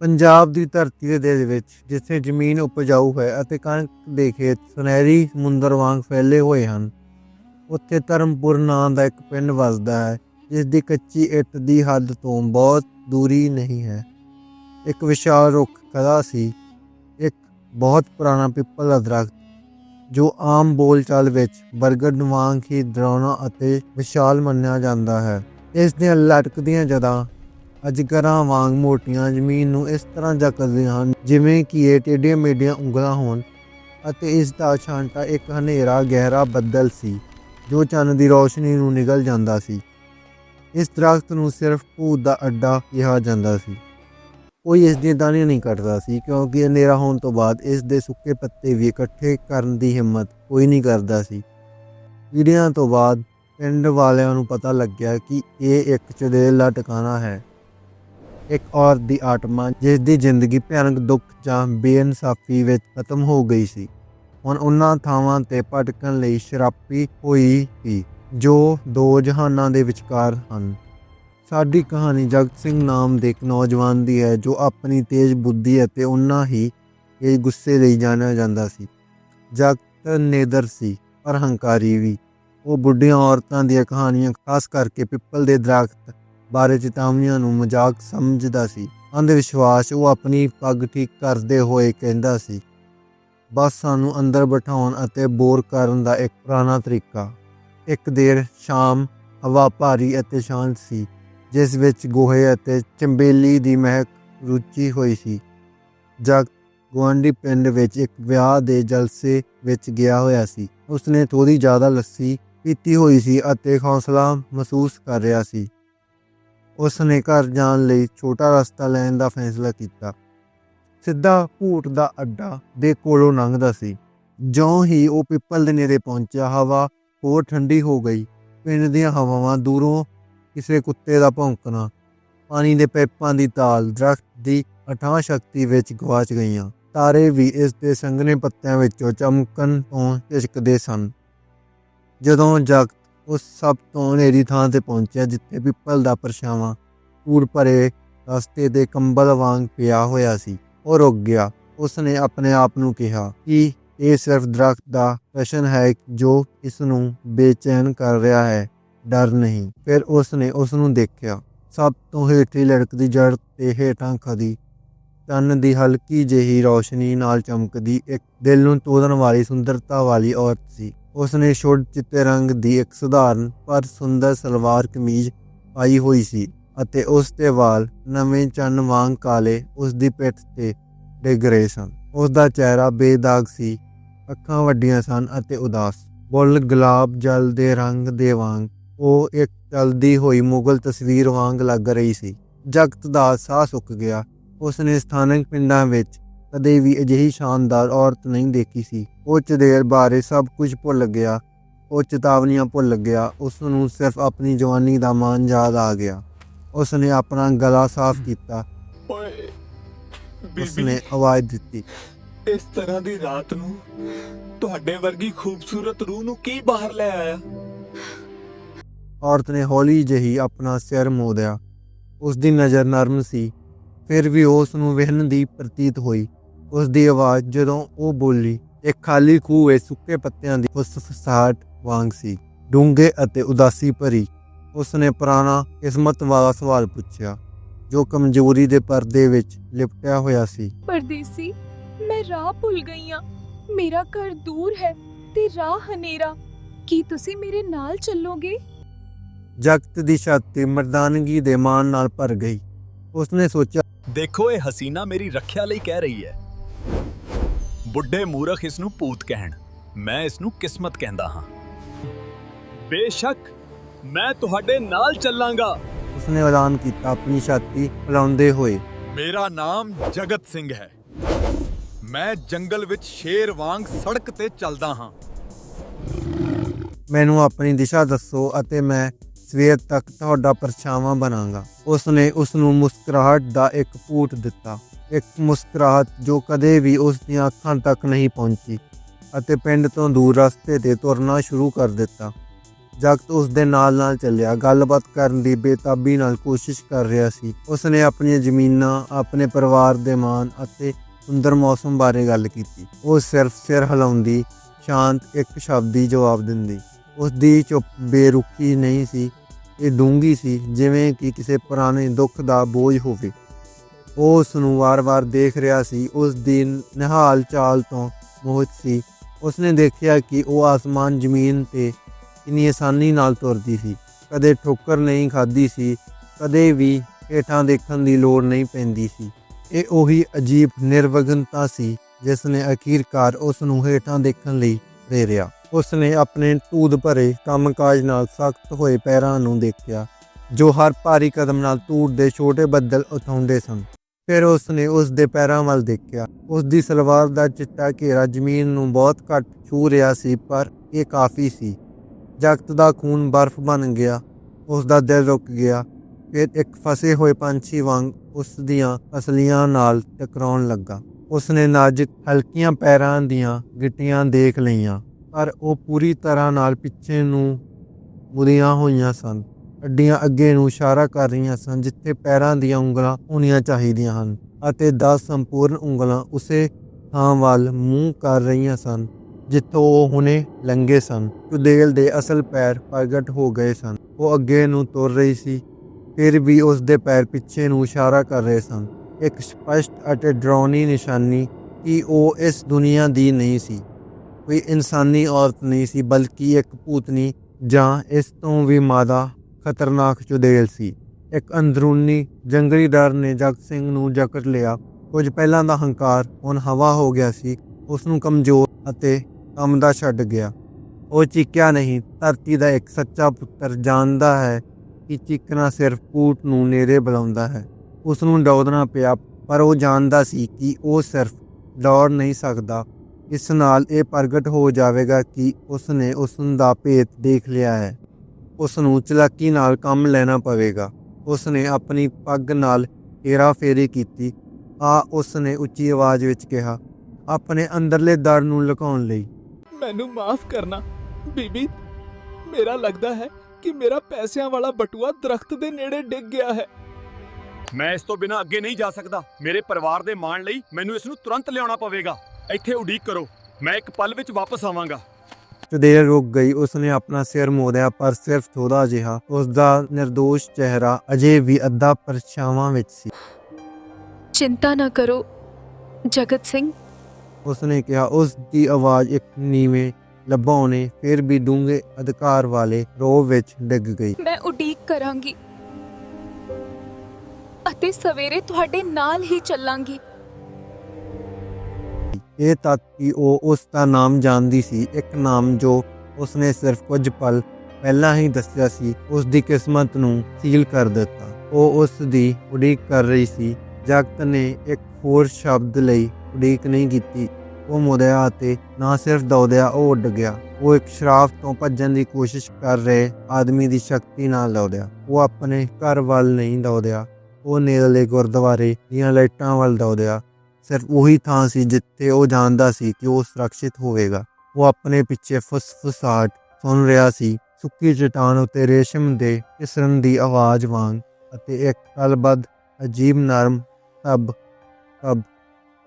ਪੰਜਾਬ ਦੀ ਧਰਤੀ ਦੇ ਦਿਲ ਵਿੱਚ, ਜਿੱਥੇ ਜ਼ਮੀਨ ਉਪਜਾਊ ਹੈ ਅਤੇ ਕਣਕ ਦੇ ਖੇਤ ਸੁਨਹਿਰੀ ਸਮੁੰਦਰ ਵਾਂਗ ਫੈਲੇ ਹੋਏ ਹਨ, ਉੱਥੇ ਧਰਮਪੁਰ ਨਾਂ ਦਾ ਇੱਕ ਪਿੰਡ ਵਸਦਾ ਹੈ ਜਿਸ ਦੀ ਕੱਚੀ ਇੱਟ ਦੀ ਹੱਦ ਤੋਂ ਬਹੁਤ ਦੂਰੀ ਨਹੀਂ ਹੈ। ਇੱਕ ਵਿਸ਼ਾਲ ਰੁੱਖ ਖੜਾ ਸੀ, ਇੱਕ ਬਹੁਤ ਪੁਰਾਣਾ ਪਿੱਪਲ ਦਾ ਦਰਖਤ, ਜੋ ਆਮ ਬੋਲਚਾਲ ਵਿੱਚ ਬਰਗਦ ਵਾਂਗ ਹੀ ਡਰਾਉਣਾ ਅਤੇ ਵਿਸ਼ਾਲ ਮੰਨਿਆ ਜਾਂਦਾ ਹੈ। ਇਸ ਦੀਆਂ ਲਟਕਦੀਆਂ ਜਦਾਂ ਅੱਜ ਅਜਗਰਾਂ ਵਾਂਗ ਮੋਟੀਆਂ ਜ਼ਮੀਨ ਨੂੰ ਇਸ ਤਰ੍ਹਾਂ ਜਕੜਦੀਆਂ ਹਨ, ਜਿਵੇਂ ਕਿ ਇਹ ਟੇਢੀਆਂ ਮੇਢੀਆਂ ਉਂਗਲਾਂ ਹੋਣ ਅਤੇ ਇਸ ਦਾ ਛਾਂਟਾ ਇੱਕ ਹਨੇਰਾ ਗਹਿਰਾ ਬੱਦਲ ਸੀ, ਜੋ ਚੰਨ ਦੀ ਰੋਸ਼ਨੀ ਨੂੰ ਨਿਗਲ ਜਾਂਦਾ ਸੀ। ਇਸ ਦਰਖਤ ਨੂੰ ਸਿਰਫ ਭੂਤ ਦਾ ਅੱਡਾ ਕਿਹਾ ਜਾਂਦਾ ਸੀ। ਕੋਈ ਇਸ ਦੀਆਂ ਦਾਣੀਆਂ ਨਹੀਂ ਕੱਟਦਾ ਸੀ, ਕਿਉਂਕਿ ਹਨੇਰਾ ਹੋਣ ਤੋਂ ਬਾਅਦ ਇਸ ਦੇ ਸੁੱਕੇ ਪੱਤੇ ਵੀ ਇਕੱਠੇ ਕਰਨ ਦੀ ਹਿੰਮਤ ਕੋਈ ਨਹੀਂ ਕਰਦਾ ਸੀ। ਪੀੜ੍ਹੀਆਂ ਤੋਂ ਬਾਅਦ ਪਿੰਡ ਵਾਲਿਆਂ ਨੂੰ ਪਤਾ ਲੱਗਿਆ ਕਿ ਇਹ ਇੱਕ ਚੜੇਲਾ ਟਿਕਾਣਾ ਹੈ। ਇੱਕ ਔਰਤ ਦੀ ਆਤਮਾ ਜਿਸ ਦੀ ਜ਼ਿੰਦਗੀ ਭਿਆਨਕ ਦੁੱਖ ਜਾਂ ਬੇਇਨਸਾਫੀ ਵਿੱਚ ਖਤਮ ਹੋ ਗਈ ਸੀ। ਹੁਣ ਉਹਨਾਂ ਥਾਵਾਂ ਤੇ ਭਟਕਣ ਲਈ ਸ਼ਰਾਪੀ ਹੋਈ ਸੀ, ਜੋ ਦੋ ਜਹਾਨਾਂ ਦੇ ਵਿਚਕਾਰ ਹਨ। ਸਾਡੀ ਕਹਾਣੀ ਜਗਤ ਸਿੰਘ ਨਾਮ ਦੇ ਇੱਕ ਨੌਜਵਾਨ ਦੀ ਹੈ, ਜੋ ਆਪਣੀ ਤੇਜ਼ ਬੁੱਧੀ ਅਤੇ ਉਹਨਾਂ ਹੀ ਇਹ ਗੁੱਸੇ ਲਈ ਜਾਣਿਆ ਜਾਂਦਾ ਸੀ। ਜਗਤ ਨੇਦਰ ਸੀ, ਪਰ ਹੰਕਾਰੀ ਵੀ। ਉਹ ਬੁੱਢੀਆਂ ਔਰਤਾਂ ਦੀਆਂ ਕਹਾਣੀਆਂ ਖਾਸ ਕਰਕੇ ਪਿੱਪਲ ਦੇ ਦਰਖਤ ਬਾਰੇ ਚੇਤਾਵਨੀਆਂ ਨੂੰ ਮਜ਼ਾਕ ਸਮਝਦਾ ਸੀ। ਅੰਧ ਵਿਸ਼ਵਾਸ ਉਹ ਆਪਣੀ ਪੱਗ ਠੀਕ ਕਰਦੇ ਹੋਏ ਕਹਿੰਦਾ ਸੀ, ਬਸ ਸਾਨੂੰ ਅੰਦਰ ਬਿਠਾਉਣ ਅਤੇ ਬੋਰ ਕਰਨ ਦਾ ਇੱਕ ਪੁਰਾਣਾ ਤਰੀਕਾ। ਇੱਕ ਦੇਰ ਸ਼ਾਮ ਹਵਾ ਭਾਰੀ ਅਤੇ ਸ਼ਾਂਤ ਸੀ, ਜਿਸ ਵਿੱਚ ਗੋਹੇ ਅਤੇ ਚੰਬੇਲੀ ਦੀ ਮਹਿਕ ਰੁਚੀ ਹੋਈ ਸੀ। ਜਗ ਗੁਆਂਢੀ ਪਿੰਡ ਵਿੱਚ ਇੱਕ ਵਿਆਹ ਦੇ ਜਲਸੇ ਵਿੱਚ ਗਿਆ ਹੋਇਆ ਸੀ। ਉਸਨੇ ਥੋੜੀ ਜ਼ਿਆਦਾ ਲੱਸੀ ਪੀਤੀ ਹੋਈ ਸੀ ਅਤੇ ਹੌਸਲਾ ਮਹਿਸੂਸ ਕਰ ਰਿਹਾ ਸੀ। ਉਸ ਨੇ ਘਰ ਜਾਣ ਲਈ ਛੋਟਾ ਰਸਤਾ ਲੈਣ ਦਾ ਫੈਸਲਾ ਕੀਤਾ। ਸਿੱਧਾ ਭੂਟ ਦਾ ਅੱਡਾ ਦੇ ਕੋਲੋਂ ਲੰਘਦਾ ਸੀ। ਜਿਉਂ ਹੀ ਉਹ ਪਿੱਪਲ ਦੇ ਨੇੜੇ ਪਹੁੰਚਿਆ, ਹਵਾ ਹੋਰ ਠੰਡੀ ਹੋ ਗਈ। ਪਿੰਡ ਦੀਆਂ ਹਵਾਵਾਂ ਦੂਰੋਂ ਕਿਸੇ ਕੁੱਤੇ ਦਾ ਭੌਂਕਣਾ, ਪਾਣੀ ਦੇ ਪੈਪਾਂ ਦੀ ਤਾਲ, ਦਰਖਤ ਦੀ ਅਠਾਂ ਸ਼ਕਤੀ ਵਿੱਚ ਗਵਾਚ ਗਈਆਂ। ਤਾਰੇ ਵੀ ਇਸ ਦੇ ਸੰਘਣੇ ਪੱਤਿਆਂ ਵਿੱਚੋਂ ਚਮਕਣ ਤੋਂ ਝਿਜਕਦੇ ਸਨ। ਜਦੋਂ ਜਗਤ ਉਸ ਸਭ ਤੋਂ ਹਨੇਰੀ ਥਾਂ ਤੇ ਪਹੁੰਚਿਆ ਜਿੱਥੇ ਪਿੱਪਲ ਦਾ ਪਰਛਾਵਾਂ ਧੂੜ ਭਰੇ ਰਸਤੇ ਦੇ ਕੰਬਲ ਵਾਂਗ ਪਿਆ ਹੋਇਆ ਸੀ। ਉਹ ਰੁਕ ਗਿਆ। ਉਸ ਨੇ ਆਪਣੇ ਆਪ ਨੂੰ ਕਿਹਾ ਕਿ ਇਹ ਸਿਰਫ ਦਰਖਤ ਦਾ ਪ੍ਰਸ਼ਨ ਹੈ ਜੋ ਇਸ ਨੂੰ ਬੇਚੈਨ ਕਰ ਰਿਹਾ ਹੈ। ਡਰ ਨਹੀਂ। ਫਿਰ ਉਸ ਨੇ ਉਸ ਨੂੰ ਦੇਖਿਆ। ਸਭ ਤੋਂ ਹੇਠੀ ਲੜਕਦੀ ਜੜ ਤੇ ਹੇਠਾਂ ਖਦੀ ਤਨ ਦੀ ਹਲਕੀ ਜਿਹੀ ਰੌਸ਼ਨੀ ਨਾਲ ਚਮਕਦੀ ਇੱਕ ਦਿਲ ਨੂੰ ਤੋੜਨ ਵਾਲੀ ਸੁੰਦਰਤਾ ਵਾਲੀ ਔਰਤ ਸੀ। ਉਸ ਨੇ ਛੋਟ ਚਿੱਟੇ ਰੰਗ ਦੀ ਇੱਕ ਸਧਾਰਨ ਪਰ ਸੁੰਦਰ ਸਲਵਾਰ ਕਮੀਜ਼ ਪਾਈ ਹੋਈ ਸੀ ਅਤੇ ਉਸ ਦੇ ਵਾਲ ਨਵੇਂ ਚੰਨ ਵਾਂਗ ਕਾਲੇ ਉਸ ਦੀ ਪਿੱਠ ਤੇ ਡਿੱਗ ਰਹੇ ਸਨ। ਉਸ ਦਾ ਚਿਹਰਾ ਬੇਦਾਗ ਸੀ, ਅੱਖਾਂ ਵੱਡੀਆਂ ਸਨ ਅਤੇ ਉਦਾਸ। ਬੁੱਲ ਗੁਲਾਬ ਜਲ ਦੇ ਰੰਗ ਦੇ ਵਾਂਗ, ਉਹ ਇੱਕ ਚਲਦੀ ਹੋਈ ਮੁਗਲ ਤਸਵੀਰ ਵਾਂਗ ਲੱਗ ਰਹੀ ਸੀ। ਜਗਤ ਦਾ ਸਾਹ ਸੁੱਕ ਗਿਆ। ਉਸ ਨੇ ਸਥਾਨਕ ਪਿੰਡਾਂ ਵਿੱਚ ਕਦੇ ਵੀ ਅਜਿਹੀ ਸ਼ਾਨਦਾਰ ਔਰਤ ਨਹੀਂ ਦੇਖੀ ਸੀ। ਉਹ ਚਦੇਰ ਬਾਰੇ ਸਭ ਕੁਝ ਭੁੱਲ ਗਿਆ। ਉਹ ਚੇਤਾਵਨੀਆਂ ਭੁੱਲ ਗਿਆ। ਉਸ ਨੂੰ ਸਿਰਫ ਆਪਣੀ ਜਵਾਨੀ ਦਾ ਮਾਣ ਯਾਦ ਆ ਗਿਆ। ਉਸ ਨੇ ਆਪਣਾ ਗਲਾ ਸਾਫ਼ ਕੀਤਾ। ਓਏ ਉਸ ਨੇ ਆਵਾਜ਼ ਦਿੱਤੀ। ਇਸ ਤਰ੍ਹਾਂ ਦੀ ਰਾਤ ਨੂੰ ਤੁਹਾਡੇ ਵਰਗੀ ਖੂਬਸੂਰਤ ਰੂਹ ਨੂੰ ਕੀ ਬਾਹਰ ਲੈ ਆਇਆ? ਔਰਤ ਨੇ ਹੌਲੀ ਜਿਹੀ ਆਪਣਾ ਸਿਰ ਮੋੜਿਆ ਉਸ ਦੀ ਨਜ਼ਰ ਨਰਮ ਸੀ। ਫਿਰ ਵੀ ਉਸ ਨੂੰ ਵਹਿਣ ਦੀ ਪ੍ਰਤੀਤ ਹੋਈ। ਉਸ ਦੀ ਆਵਾਜ਼ ਜਦੋਂ ਉਹ ਬੋਲੀ ਇੱਕ ਖਾਲੀ ਖੂਹ ਵਿੱਚ ਸੁੱਕੇ ਪੱਤਿਆਂ ਦੀ ਫੁਸਫਸਾਹਟ ਵਾਂਗ ਸੀ। ਡੂੰਘੇ ਅਤੇ ਉਦਾਸੀ ਭਰੀ ਉਸ ਨੇ ਪੁਰਾਣਾ ਕਿਸਮਤ ਵਾਲਾ ਸਵਾਲ ਪੁੱਛਿਆ ਜੋ ਕਮਜ਼ੋਰੀ ਦੇ ਪਰਦੇ ਵਿੱਚ ਲਿਪਟਿਆ ਹੋਇਆ ਸੀ। ਪਰਦੇਸੀ ਮੈਂ ਰਾਹ ਭੁੱਲ ਗਈ ਹਾਂ ਮੇਰਾ ਘਰ ਦੂਰ ਹੈ ਤੇ ਰਾਹ ਹਨੇਰਾ। ਕੀ ਤੁਸੀਂ ਮੇਰੇ ਨਾਲ ਚੱਲੋਗੇ? ਜਗਤ ਦੀ ਛਾਤੀ ਮਰਦਾਨਗੀ ਦੇ ਮਾਣ ਨਾਲ ਭਰ ਗਈ। ਉਸਨੇ ਸੋਚਿਆ ਦੇਖੋ ਇਹ ਹਸੀਨਾ ਮੇਰੀ ਰੱਖਿਆ ਲਈ ਕਹਿ ਰਹੀ ਹੈ। ਬੁੱਢੇ ਮੂਰਖ ਇਸ ਨੂੰ ਭੂਤ ਕਹਿਣ। ਮੈਂ ਇਸ ਨੂੰ ਕਿਸਮਤ ਕਹਿੰਦਾ ਹਾਂ। ਬੇਸ਼ੱਕ ਮੈਂ ਤੁਹਾਡੇ ਨਾਲ ਚੱਲਾਂਗਾ। ਉਸਨੇ ਐਲਾਨ ਕੀਤਾ ਆਪਣੀ ਛਾਤੀ ਹਿਲਾਉਂਦੇ ਹੋਏ। ਮੇਰਾ ਨਾਮ ਜਗਤ ਸਿੰਘ ਹੈ। ਮੈਂ ਜੰਗਲ ਵਿੱਚ ਸ਼ੇਰ ਵਾਂਗ ਸੜਕ ਤੇ ਚੱਲਦਾ ਹਾਂ। ਮੈਨੂੰ ਆਪਣੀ ਦਿਸ਼ਾ ਦੱਸੋ ਅਤੇ ਮੈਂ ਸਵੇਰ ਤੱਕ ਤੁਹਾਡਾ ਪਰਛਾਵਾਂ ਬਣਾਂਗਾ। ਉਸ ਨੇ ਉਸ ਨੂੰ ਮੁਸਕਰਾਹਟ ਦਾ ਇੱਕ ਪੂਟ ਦਿੱਤਾ। ਇੱਕ ਮੁਸਕਰਾਹਟ ਜੋ ਕਦੇ ਵੀ ਉਸ ਦੀਆਂ ਅੱਖਾਂ ਤੱਕ ਨਹੀਂ ਪਹੁੰਚੀ ਅਤੇ ਪਿੰਡ ਤੋਂ ਦੂਰ ਰਸਤੇ ਤੇ ਤੁਰਨਾ ਸ਼ੁਰੂ ਕਰ ਦਿੱਤਾ। ਜਗਤ ਉਸ ਦੇ ਨਾਲ ਨਾਲ ਚੱਲਿਆ। ਗੱਲਬਾਤ ਕਰਨ ਦੀ ਬੇਤਾਬੀ ਨਾਲ ਕੋਸ਼ਿਸ਼ ਕਰ ਰਿਹਾ ਸੀ। ਉਸ ਨੇ ਆਪਣੀਆਂ ਜ਼ਮੀਨਾਂ, ਆਪਣੇ ਪਰਿਵਾਰ ਦੇ ਮਾਣ ਅਤੇ ਸੁੰਦਰ ਮੌਸਮ ਬਾਰੇ ਗੱਲ ਕੀਤੀ। ਉਹ ਸਿਰਫ ਸਿਰ ਹਿਲਾਉਂਦੀ, ਸ਼ਾਂਤ ਇੱਕ ਸ਼ਬਦੀ ਜਵਾਬ ਦਿੰਦੀ। ਉਸ ਦੀ ਚੁੱਪ, ਬੇਰੁਖੀ ਨਹੀਂ ਸੀ। ਇਹ ਡੂੰਗੀ ਸੀ, ਜਿਵੇਂ ਕਿ ਕਿਸੇ ਪੁਰਾਣੇ ਦੁੱਖ ਦਾ ਬੋਝ ਹੋਵੇ। ਉਹ ਉਸ ਨੂੰ ਵਾਰ-ਵਾਰ ਦੇਖ ਰਿਹਾ ਸੀ, ਉਸ ਦੀ ਨਿਹਾਲ ਚਾਲ ਤੋਂ ਮੋਹਿਤ ਸੀ। ਉਸਨੇ ਦੇਖਿਆ ਕਿ ਉਹ ਆਸਮਾਨ ਜ਼ਮੀਨ ਤੇ ਕਿੰਨੀ ਆਸਾਨੀ ਨਾਲ ਤੁਰਦੀ ਸੀ। ਕਦੇ ਠੋਕਰ ਨਹੀਂ ਖਾਦੀ ਸੀ, ਕਦੇ ਵੀ ਹੇਠਾਂ ਦੇਖਣ ਦੀ ਲੋੜ ਨਹੀਂ ਪੈਂਦੀ ਸੀ। ਇਹ ਉਹੀ ਅਜੀਬ ਨਿਰਵਗਨਤਾ ਸੀ ਜਿਸ ਨੇ ਅਖੀਰਕਾਰ ਉਸ ਨੂੰ ਹੇਠਾਂ ਦੇਖਣ ਲਈ ਪ੍ਰੇਰਿਆ। ਉਸ ਨੇ ਆਪਣੇ ਧੂਦ ਭਰੇ ਕੰਮਕਾਜ ਨਾਲ ਸਖਤ ਹੋਏ ਪੈਰਾਂ ਨੂੰ ਦੇਖਿਆ, ਜੋ ਹਰ ਭਾਰੀ ਕਦਮ ਨਾਲ ਧੂੜ ਦੇ ਛੋਟੇ ਬੱਦਲ ਉਠਾਉਂਦੇ ਸਨ। ਫਿਰ ਉਸ ਨੇ ਉਸ ਦੇ ਪੈਰਾਂ ਵੱਲ ਦੇਖਿਆ। ਉਸ ਦੀ ਸਲਵਾਰ ਦਾ ਚਿੱਟਾ ਘੇਰਾ ਜ਼ਮੀਨ ਨੂੰ ਬਹੁਤ ਘੱਟ ਛੂ ਰਿਹਾ ਸੀ, ਪਰ ਇਹ ਕਾਫੀ ਸੀ। ਜਗਤ ਦਾ ਖੂਨ ਬਰਫ਼ ਬਣ ਗਿਆ। ਉਸ ਦਾ ਦਿਲ ਰੁਕ ਗਿਆ। ਫਿਰ ਇੱਕ ਫਸੇ ਹੋਏ ਪੰਛੀ ਵਾਂਗ ਉਸ ਦੀਆਂ ਅਸਲੀਆਂ ਨਾਲ ਟਕਰਾਉਣ ਲੱਗਾ। ਉਸ ਨੇ ਨਾਜ਼ੁਕ ਹਲਕੀਆਂ ਪੈਰਾਂ ਦੀਆਂ ਗਿੱਟੀਆਂ ਦੇਖ ਲਈਆਂ, ਪਰ ਉਹ ਪੂਰੀ ਤਰ੍ਹਾਂ ਨਾਲ ਪਿੱਛੇ ਨੂੰ ਮੁੜੀਆਂ ਹੋਈਆਂ ਸਨ। ਅੱਡੀਆਂ ਅੱਗੇ ਨੂੰ ਇਸ਼ਾਰਾ ਕਰ ਰਹੀਆਂ ਸਨ ਜਿੱਥੇ ਪੈਰਾਂ ਦੀਆਂ ਉਂਗਲਾਂ ਹੋਣੀਆਂ ਚਾਹੀਦੀਆਂ ਹਨ ਅਤੇ 10 ਸੰਪੂਰਨ ਉਂਗਲਾਂ ਉਸੇ ਥਾਂ ਵੱਲ ਮੂੰਹ ਕਰ ਰਹੀਆਂ ਸਨ, ਜਿੱਥੋਂ ਉਹ ਹੁਣੇ ਲੰਗੇ ਸਨ। ਚੁਦੇਲ ਦੇ ਅਸਲ ਪੈਰ ਪ੍ਰਗਟ ਹੋ ਗਏ ਸਨ। ਉਹ ਅੱਗੇ ਨੂੰ ਤੁਰ ਰਹੀ ਸੀ, ਫਿਰ ਵੀ ਉਸ ਦੇ ਪੈਰ ਪਿੱਛੇ ਨੂੰ ਇਸ਼ਾਰਾ ਕਰ ਰਹੇ ਸਨ। ਇੱਕ ਸਪਸ਼ਟ ਅਤੇ ਡਰਾਉਣੀ ਨਿਸ਼ਾਨੀ ਕਿ ਉਹ ਇਸ ਦੁਨੀਆ ਦੀ ਨਹੀਂ ਸੀ। ਕੋਈ ਇਨਸਾਨੀ ਔਰਤ ਨਹੀਂ ਸੀ, ਬਲਕਿ ਇੱਕ ਭੂਤਨੀ ਜਾਂ ਇਸ ਤੋਂ ਵੀ ਮਾਦਾ ਖਤਰਨਾਕ ਚੁਦੇਲ ਸੀ। ਇੱਕ ਅੰਦਰੂਨੀ ਜੰਗਲੀ ਡਰ ਨੇ ਜਗਤ ਸਿੰਘ ਨੂੰ ਜਕੜ ਲਿਆ। ਕੁਝ ਪਹਿਲਾਂ ਦਾ ਹੰਕਾਰ, ਹੁਣ ਹਵਾ ਹੋ ਗਿਆ ਸੀ। ਉਸ ਨੂੰ ਕਮਜ਼ੋਰ ਅਤੇ ਕੰਮਦਾ ਛੱਡ ਗਿਆ। ਉਹ ਚੀਕਿਆ ਨਹੀਂ, ਧਰਤੀ ਦਾ ਇੱਕ ਸੱਚਾ ਪੁੱਤਰ ਜਾਣਦਾ ਹੈ ਕਿ ਚੀਕਣਾ ਸਿਰਫ ਕੂਟ ਨੂੰ ਨੇੜੇ ਬੁਲਾਉਂਦਾ ਹੈ। ਉਸ ਨੂੰ ਦੌੜਨਾ ਪਿਆ, ਪਰ ਉਹ ਜਾਣਦਾ ਸੀ ਕਿ ਉਹ ਸਿਰਫ ਦੌੜ ਨਹੀਂ ਸਕਦਾ। ਇਸ ਨਾਲ ਇਹ ਪ੍ਰਗਟ ਹੋ ਜਾਵੇਗਾ ਕਿ ਉਸ ਨੇ ਉਸ ਦਾ ਭੇਤ ਦੇਖ ਲਿਆ ਹੈ। ਉਸ ਨੂੰ ਚਲਾਕੀ ਨਾਲ ਕੰਮ ਲੈਣਾ ਪਵੇਗਾ। ਉਸ ਨੇ ਆਪਣੀ ਪੱਗ ਨਾਲ ਹੀਰਾ ਫੇਰੀ ਕੀਤੀ। ਆ ਉਸ ਨੇ ਉੱਚੀ ਆਵਾਜ਼ ਵਿੱਚ ਕਿਹਾ ਆਪਣੇ ਅੰਦਰਲੇ ਡਰ ਨੂੰ ਲੁਕਾਉਣ ਲਈ। ਮੈਨੂੰ ਮਾਫ ਕਰਨਾ ਬੀਬੀ। ਮੇਰਾ ਲੱਗਦਾ ਹੈ ਕਿ ਮੇਰਾ ਪੈਸਿਆਂ ਵਾਲਾ ਬਟੂਆ ਦਰਖਤ ਦੇ ਨੇੜੇ ਡਿੱਗ ਗਿਆ ਹੈ। ਮੈਂ ਇਸ ਤੋਂ ਬਿਨਾਂ ਅੱਗੇ ਨਹੀਂ ਜਾ ਸਕਦਾ। ਮੇਰੇ ਪਰਿਵਾਰ ਦੇ ਮਾਣ ਲਈ ਮੈਨੂੰ ਇਸ ਨੂੰ ਤੁਰੰਤ ਲਿਆਉਣਾ ਪਵੇਗਾ। ਇੱਥੇ ਉਡੀਕ ਕਰੋ। ਮੈਂ ਇੱਕ ਪਲ ਵਿੱਚ ਵਾਪਸ ਆਵਾਂਗਾ। ਚੁਦੇਲ ਰੁਕ ਗਈ। ਉਸਨੇ ਆਪਣਾ ਸਿਰ ਮੋੜਿਆ ਪਰ ਸਿਰਫ ਥੋੜਾ ਜਿਹਾ। ਉਸ ਦਾ નિર્ਦੋਸ਼ ਚਿਹਰਾ ਅਜੇ ਵੀ ਅੱਧਾ ਪਰਛਾਵਾਂ ਵਿੱਚ ਸੀ। ਚਿੰਤਾ ਨਾ ਕਰੋ ਜਗਤ ਸਿੰਘ। ਉਸਨੇ ਕਿਹਾ ਉਸ ਦੀ ਆਵਾਜ਼ ਇੱਕ ਨੀਵੇਂ ਲਬਾਉਣੇ ਫਿਰ ਵੀ ਡੂੰਘੇ ਅਧਿਕਾਰ ਵਾਲੇ ਰੋਹ ਵਿੱਚ ਡਿੱਗ ਗਈ। ਮੈਂ ਉਡੀਕ ਕਰਾਂਗੀ ਅਤੇ ਸਵੇਰੇ ਤੁਹਾਡੇ ਨਾਲ ਹੀ ਚੱਲਾਂਗੀ। ਇਹ ਤੱਕ ਕਿ ਉਹ ਉਸ ਦਾ ਨਾਮ ਜਾਣਦੀ ਸੀ, ਇੱਕ ਨਾਮ ਜੋ ਉਸਨੇ ਸਿਰਫ ਕੁਝ ਪਲ ਪਹਿਲਾਂ ਹੀ ਦੱਸਿਆ ਸੀ, ਉਸ ਦੀ ਕਿਸਮਤ ਨੂੰ ਸੀਲ ਕਰ ਦਿੱਤਾ। ਉਹ ਉਸ ਦੀ ਉਡੀਕ ਕਰ ਰਹੀ ਸੀ, ਜਗਤ ਨੇ ਇੱਕ ਹੋਰ ਸ਼ਬਦ ਲਈ ਉਡੀਕ ਨਹੀਂ ਕੀਤੀ। ਉਹ ਮੁੜਿਆ ਅਤੇ ਨਾ ਸਿਰਫ ਦੌੜਿਆ, ਉਹ ਉੱਡ ਗਿਆ। ਉਹ ਇੱਕ ਸ਼ਰਾਫ ਤੋਂ ਭੱਜਣ ਦੀ ਕੋਸ਼ਿਸ਼ ਕਰ ਰਹੇ ਆਦਮੀ ਦੀ ਸ਼ਕਤੀ ਨਾਲ ਦੌੜਿਆ। ਉਹ ਆਪਣੇ ਘਰ ਵੱਲ ਨਹੀਂ ਦੌੜਿਆ। ਉਹ ਨੇੜਲੇ ਗੁਰਦੁਆਰੇ ਦੀਆਂ ਲਾਈਟਾਂ ਵੱਲ ਦੌੜਿਆ। ਸਿਰਫ ਉਹੀ ਥਾਂ ਸੀ ਜਿੱਥੇ ਉਹ ਜਾਣਦਾ ਸੀ ਕਿ ਉਹ ਸੁਰੱਖਿਅਤ ਹੋਵੇਗਾ। ਉਹ ਆਪਣੇ ਪਿੱਛੇ ਫੁਸਫੁਸਾਹਟ ਸੁਣ ਰਿਹਾ ਸੀ, ਸੁੱਕੀ ਚਟਾਨ ਉਤੇ ਰੇਸ਼ਮ ਦੇ ਕਿਸਰਨ ਦੀ ਆਵਾਜ਼ ਵਾਂਗ ਅਤੇ ਇੱਕ ਕਲਬਦ ਅਜੀਬ ਨਰਮ ਤਬ ਤਬ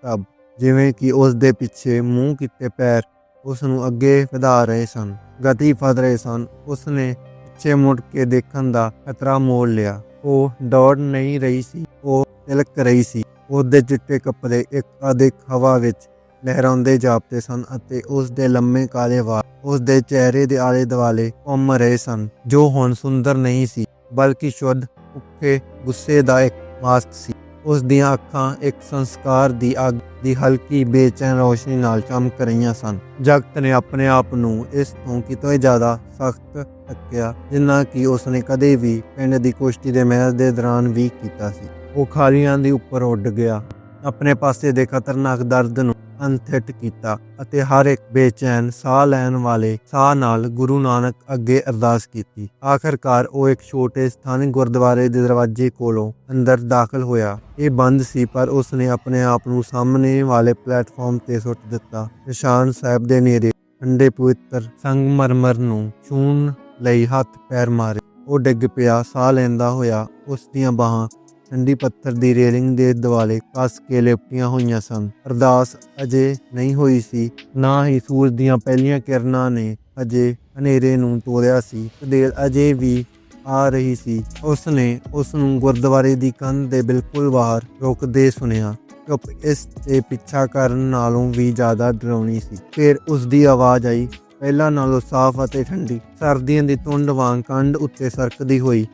ਤਬ, ਜਿਵੇਂ ਕਿ ਉਸ ਦੇ ਪਿੱਛੇ ਮੂੰਹ ਕੀਤੇ ਪੈਰ ਉਸ ਨੂੰ ਅੱਗੇ ਵਧਾ ਰਹੇ ਸਨ, ਗਤੀ ਫੜ ਰਹੇ ਸਨ। ਉਸ ਨੇ ਪਿੱਛੇ ਮੁੜ ਕੇ ਦੇਖਣ ਦਾ ਖਤਰਾ ਮੋੜ ਲਿਆ। ਉਹ ਦੌੜ ਨਹੀਂ ਰਹੀ ਸੀ, ਉਹ ਤਿਲਕ ਰਹੀ ਸੀ। ਉਹਦੇ ਚਿੱਟੇ ਕੱਪੜੇ ਇੱਕ ਅਦਿਕ ਹਵਾ ਵਿੱਚ ਲਹਿਰਾਉਂਦੇ ਜਾਪਦੇ ਸਨ ਅਤੇ ਉਸ ਦੇ ਲੰਮੇ ਕਾਲੇ ਵਾਲ ਉਸ ਦੇ ਚਿਹਰੇ ਦੇ ਆਲੇ ਦੁਆਲੇ ਘੁੰਮ ਰਹੇ ਸਨ, ਜੋ ਹੁਣ ਸੁੰਦਰ ਨਹੀਂ ਸੀ, ਬਲਕਿ ਸ਼ੁੱਧ ਉੱਕੇ ਗੁੱਸੇ ਦਾ ਇੱਕ ਮਾਸਕ ਸੀ। ਉਸ ਦੀਆਂ ਅੱਖਾਂ ਇੱਕ ਸੰਸਕਾਰ ਦੀ ਅੱਗ ਦੀ ਹਲਕੀ ਬੇਚੈਨ ਰੋਸ਼ਨੀ ਨਾਲ ਚਮਕ ਰਹੀਆਂ ਸਨ। ਜਗਤ ਨੇ ਆਪਣੇ ਆਪ ਨੂੰ ਇਸ ਤੋਂ ਕਿਤੇ ਜ਼ਿਆਦਾ ਸਖਤ ਤੱਕਿਆ ਜਿੰਨਾ ਕਿ ਉਸਨੇ ਕਦੇ ਵੀ ਪਿੰਡ ਦੀ ਕੁਸ਼ਤੀ ਦੇ ਮੈਚ ਦੇ ਦੌਰਾਨ ਵੀ ਕੀਤਾ ਸੀ। ਉਹ ਖਾਲੀਆਂ ਦੇ ਉੱਪਰ ਉੱਡ ਗਿਆ। ਆਪਣੇ ਪਾਸੇ ਦੇ ਖਤਰਨਾਕ ਦਰਦ ਨੂੰ ਅਨਥਿਟ ਕੀਤਾ ਅਤੇ ਹਰ ਇੱਕ ਬੇਚੈਨ ਸਾਹ ਲੈਣ ਵਾਲੇ ਸਾਹ ਨਾਲ ਗੁਰੂ ਨਾਨਕ ਅੱਗੇ ਅਰਦਾਸ ਕੀਤੀ। ਆਖਰਕਾਰ ਉਹ ਇੱਕ ਛੋਟੇ ਸਥਾਨਕ ਗੁਰਦੁਆਰੇ ਦੇ ਦਰਵਾਜ਼ੇ ਕੋਲੋਂ ਅੰਦਰ ਦਾਖਲ ਹੋਇਆ। ਇਹ ਬੰਦ ਸੀ, ਪਰ ਉਸਨੇ ਆਪਣੇ ਆਪ ਨੂੰ ਸਾਹਮਣੇ ਵਾਲੇ ਪਲੇਟਫਾਰਮ ਤੇ ਸੁੱਟ ਦਿੱਤਾ। ਨਿਸ਼ਾਨ ਸਾਹਿਬ ਦੇ ਨੇੜੇ ਠੰਡੇ ਪਵਿੱਤਰ ਸੰਗਮਰਮਰ ਨੂੰ ਛੂਣ ਲਈ ਹੱਥ ਪੈਰ ਮਾਰੇ। ਉਹ ਡਿੱਗ ਪਿਆ, ਸਾਹ ਲੈਂਦਾ ਹੋਇਆ, ਉਸ ਦੀਆਂ ਬਾਹਾਂ ਠੰਡੀ ਪੱਥਰ ਦੀ ਰੇਲਿੰਗ ਦੇ ਦੁਆਲੇ ਕੱਸ ਕੇ ਲਿਪਟੀਆਂ ਹੋਈਆਂ ਸਨ। ਅਰਦਾਸ ਅਜੇ ਨਹੀਂ ਹੋਈ ਸੀ, ਨਾ ਹੀ ਸੂਰਜ ਦੀਆਂ ਪਹਿਲੀਆਂ ਕਿਰਨਾਂ ਨੇ ਅਜੇ ਹਨੇਰੇ ਨੂੰ ਤੋੜਿਆ ਸੀ। ਦੇਰ ਅਜੇ ਵੀ ਆ ਰਹੀ ਸੀ। ਉਸ ਨੇ ਉਸ ਨੂੰ ਗੁਰਦੁਆਰੇ ਦੀ ਕੰਧ ਦੇ ਬਿਲਕੁਲ ਬਾਹਰ ਰੁਕਦੇ ਸੁਣਿਆ। ਚੁੱਪ ਇਸ ਤੇ ਪਿੱਛਾ ਕਰਨ ਨਾਲੋਂ ਵੀ ਜ਼ਿਆਦਾ ਡਰਾਉਣੀ ਸੀ। ਫਿਰ ਉਸ ਦੀ ਆਵਾਜ਼ ਆਈ। ਪਹਿਲਾਂ ਨਾਲੋਂ ਸਾਫ਼ ਅਤੇ ਠੰਡੀ। ਸਰਦੀਆਂ ਦੀ ਧੁੰਦ ਵਾਂਗ ਕੰਧ ਉੱਤੇ ਸਰਕਦੀ ਹੋਈ।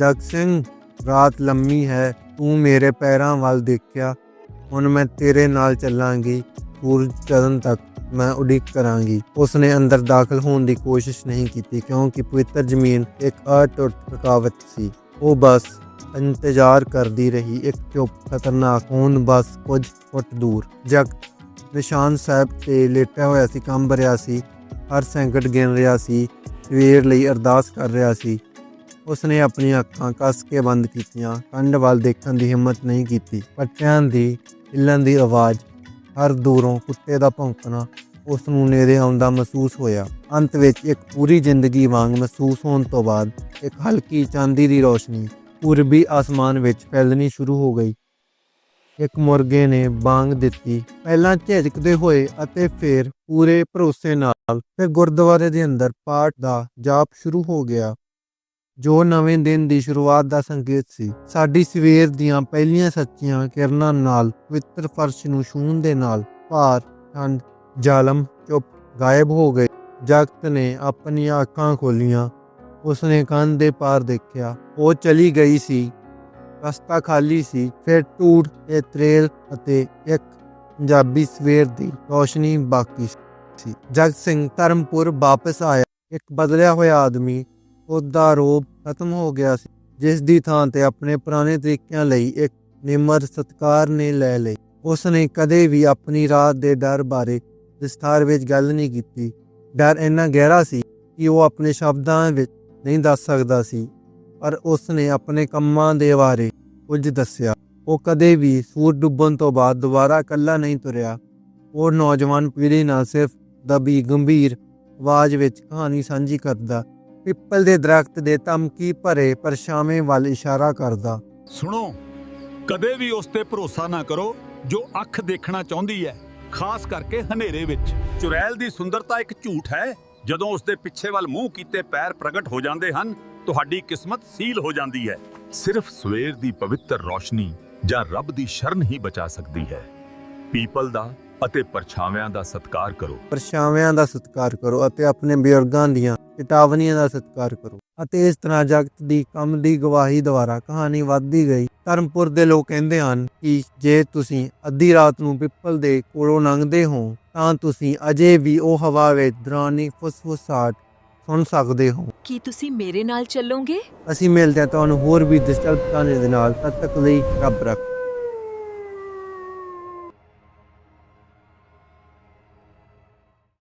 ਜਗ ਸਿੰਘ! ਰਾਤ ਲੰਮੀ ਹੈ, ਤੂੰ ਮੇਰੇ ਪੈਰਾਂ ਵੱਲ ਦੇਖਿਆ। ਹੁਣ ਮੈਂ ਤੇਰੇ ਨਾਲ ਚੱਲਾਂਗੀ ਸੂਰਜ ਚੜਨ ਤੱਕ ਮੈਂ ਉਡੀਕ ਕਰਾਂਗੀ। ਉਸਨੇ ਅੰਦਰ ਦਾਖਲ ਹੋਣ ਦੀ ਕੋਸ਼ਿਸ਼ ਨਹੀਂ ਕੀਤੀ, ਕਿਉਂਕਿ ਪਵਿੱਤਰ ਜ਼ਮੀਨ ਇੱਕ ਅਟੁੱਟ ਥਕਾਵਟ ਸੀ। ਉਹ ਬਸ ਇੰਤਜ਼ਾਰ ਕਰਦੀ ਰਹੀ, ਇੱਕ ਚੁੱਪ, ਖਤਰਨਾਕ, ਹੁਣ ਬਸ ਕੁਝ ਫੁੱਟ ਦੂਰ। ਜਗ ਨਿਸ਼ਾਨ ਸਾਹਿਬ ਤੇ ਲੇਟਿਆ ਹੋਇਆ ਸੀ, ਕੰਬ ਰਿਹਾ ਸੀ, ਹਰ ਸੰਕਟ ਗਿਣ ਰਿਹਾ ਸੀ, ਸਵੇਰ ਲਈ ਅਰਦਾਸ ਕਰ ਰਿਹਾ ਸੀ। ਉਸਨੇ ਆਪਣੀਆਂ ਅੱਖਾਂ ਕੱਸ ਕੇ ਬੰਦ ਕੀਤੀਆਂ। ਕੰਧ ਵੱਲ ਦੇਖਣ ਦੀ ਹਿੰਮਤ ਨਹੀਂ ਕੀਤੀ। ਪੱਟਿਆਂ ਦੀ, ਹਿੱਲਣ ਦੀ ਆਵਾਜ਼, ਹਰ ਦੂਰੋਂ ਕੁੱਤੇ ਦਾ ਭੌਂਕਣਾ ਉਸ ਨੂੰ ਨੇੜੇ ਆਉਂਦਾ ਮਹਿਸੂਸ ਹੋਇਆ। ਅੰਤ ਵਿੱਚ ਇੱਕ ਪੂਰੀ ਜ਼ਿੰਦਗੀ ਵਾਂਗ ਮਹਿਸੂਸ ਹੋਣ ਤੋਂ ਬਾਅਦ ਇੱਕ ਹਲਕੀ ਚਾਂਦੀ ਦੀ ਰੋਸ਼ਨੀ ਪੂਰਬੀ ਆਸਮਾਨ ਵਿੱਚ ਫੈਲਣੀ ਸ਼ੁਰੂ ਹੋ ਗਈ। ਇੱਕ ਮੁਰਗੇ ਨੇ ਬਾਂਗ ਦਿੱਤੀ। ਪਹਿਲਾਂ ਝਿਜਕਦੇ ਹੋਏ ਅਤੇ ਫਿਰ ਪੂਰੇ ਭਰੋਸੇ ਨਾਲ ਫਿਰ ਗੁਰਦੁਆਰੇ ਦੇ ਅੰਦਰ ਪਾਠ ਦਾ ਜਾਪ ਸ਼ੁਰੂ ਹੋ ਗਿਆ। ਜੋ ਨਵੇਂ ਦਿਨ ਦੀ ਸ਼ੁਰੂਆਤ ਦਾ ਸੰਕੇਤ ਸੀ, ਸਾਡੀ ਸਵੇਰ ਦੀਆਂ ਪਹਿਲੀਆਂ ਸੱਚੀਆਂ ਕਿਰਨਾਂ ਨਾਲ, ਪਵਿੱਤਰ ਫਰਸ਼ ਨੂੰ ਛੂਹਣ ਦੇ ਨਾਲ, ਭਾਰ, ਠੰਡ, ਜ਼ਾਲਮ, ਚੁੱਪ, ਗਾਇਬ ਹੋ ਗਏ। ਜਗਤ ਨੇ ਆਪਣੀਆਂ ਅੱਖਾਂ ਖੋਲੀਆਂ, ਉਸਨੇ ਕੰਨ ਦੇ ਪਾਰ ਦੇਖਿਆ। ਉਹ ਚਲੀ ਗਈ ਸੀ, ਰਸਤਾ ਖਾਲੀ ਸੀ, ਫਿਰ ਟੂਟ ਤੇ ਤਰੇਲ ਅਤੇ ਇੱਕ ਪੰਜਾਬੀ ਸਵੇਰ ਦੀ ਰੋਸ਼ਨੀ ਬਾਕੀ ਸੀ। ਜਗ ਸਿੰਘ ਧਰਮਪੁਰ ਵਾਪਸ ਆਇਆ। ਇੱਕ ਬਦਲਿਆ ਹੋਇਆ ਆਦਮੀ ਖੁਦ ਦਾ ਰੋਪ ਖਤਮ ਹੋ ਗਿਆ ਸੀ ਜਿਸ ਦੀ ਥਾਂ ਤੇ ਆਪਣੇ ਪੁਰਾਣੇ ਤਰੀਕਿਆਂ ਲਈ ਇੱਕ ਨਿਮਰ ਸਤਕਾਰ ਨੇ ਲੈ ਲਈ। ਉਸ ਨੇ ਕਦੇ ਵੀ ਆਪਣੀ ਰਾਤ ਦੇ ਡਰ ਬਾਰੇ ਵਿਸਥਾਰ ਵਿੱਚ ਗੱਲ ਨਹੀਂ ਕੀਤੀ। ਡਰ ਇੰਨਾ ਗਹਿਰਾ ਸੀ ਕਿ ਉਹ ਆਪਣੇ ਸ਼ਬਦਾਂ ਵਿੱਚ ਨਹੀਂ ਦੱਸ ਸਕਦਾ ਸੀ, ਪਰ ਉਸ ਨੇ ਆਪਣੇ ਕੰਮਾਂ ਦੇ ਬਾਰੇ ਕੁਝ ਦੱਸਿਆ। ਉਹ ਕਦੇ ਵੀ ਸੂਰ ਡੁੱਬਣ ਤੋਂ ਬਾਅਦ ਦੁਬਾਰਾ ਇਕੱਲਾ ਨਹੀਂ ਤੁਰਿਆ। ਉਹ ਨੌਜਵਾਨ ਪੀੜ੍ਹੀ ਨਾਲ ਸਿਰਫ ਦਬੀ, ਗੰਭੀਰ ਆਵਾਜ਼ ਵਿੱਚ ਕਹਾਣੀ ਸਾਂਝੀ ਕਰਦਾ ਪਿੱਪਲ ਦੇ ਦਰਖਤ ਦੇ ਧਮਕੀ ਭਰੇ ਪਰਛਾਵੇਂ ਵੱਲ ਇਸ਼ਾਰਾ ਕਰਦਾ। ਸੁਣੋ ਕਦੇ ਵੀ ਉਸ ਤੇ ਭਰੋਸਾ ਨਾ ਕਰੋ ਜੋ ਅੱਖ ਦੇਖਣਾ ਚਾਹੁੰਦੀ ਹੈ ਖਾਸ ਕਰਕੇ ਹਨੇਰੇ ਵਿੱਚ। ਚੁਰੈਲ ਦੀ ਸੁੰਦਰਤਾ ਇੱਕ ਝੂਠ ਹੈ। ਜਦੋਂ ਉਸ ਦੇ ਪਿੱਛੇ ਵੱਲ ਮੂੰਹ ਕੀਤੇ ਪੈਰ ਪ੍ਰਗਟ ਹੋ ਜਾਂਦੇ ਹਨ ਤੁਹਾਡੀ ਕਿਸਮਤ ਸੀਲ ਹੋ ਜਾਂਦੀ ਹੈ। ਸਿਰਫ ਸਵੇਰ ਦੀ ਪਵਿੱਤਰ ਰੋਸ਼ਨੀ ਜਾਂ ਰੱਬ ਦੀ ਸ਼ਰਨ ਹੀ ਬਚਾ ਸਕਦੀ ਹੈ। ਪੀਪਲ ਦਾ ਅਤੇ ਪਰਛਾਵਿਆਂ ਦਾ ਸਤਿਕਾਰ ਕਰੋ। ਪਰਛਾਵਿਆਂ ਦਾ ਸਤਿਕਾਰ ਕਰੋ ਅਤੇ ਆਪਣੇ ਬਜ਼ੁਰਗਾਂ ਦੀਆਂ ਚੇਤਾਵਨੀਆਂ ਦਾ ਸਤਿਕਾਰ ਕਰੋ ਅਤੇ ਇਸ ਤਰ੍ਹਾਂ ਜਗਤ ਦੀ ਕੰਮ ਦੀ ਗਵਾਹੀ ਦੁਆਰਾ ਕਹਾਣੀ ਵੱਧਦੀ ਗਈ। ਧਰਮਪੁਰ ਦੇ ਲੋਕ ਕਹਿੰਦੇ ਹਨ ਕਿ ਜੇ ਤੁਸੀਂ ਅੱਧੀ ਰਾਤ ਨੂੰ ਪਿੱਪਲ ਦੇ ਕੋਲੋਂ ਲੰਘਦੇ ਹੋ ਤਾਂ ਤੁਸੀਂ ਅਜੇ ਵੀ ਉਹ ਹਵਾ ਵਿੱਚ ਦਰਾਨੀ ਫੁਸਫੁਸਾਟ ਸੁਣ ਸਕਦੇ ਹੋ। ਕੀ ਤੁਸੀਂ ਮੇਰੇ ਨਾਲ ਚੱਲੋਗੇ? ਅਸੀਂ ਮਿਲਦੇ ਹਾਂ ਤੁਹਾਨੂੰ ਹੋਰ ਵੀ ਦਿਲਚਸਪ ਕਹਾਣੀ ਦੇ ਨਾਲ। ਤਦ ਤੱਕ ਲਈ ਰੱਬ ਰੱਖ।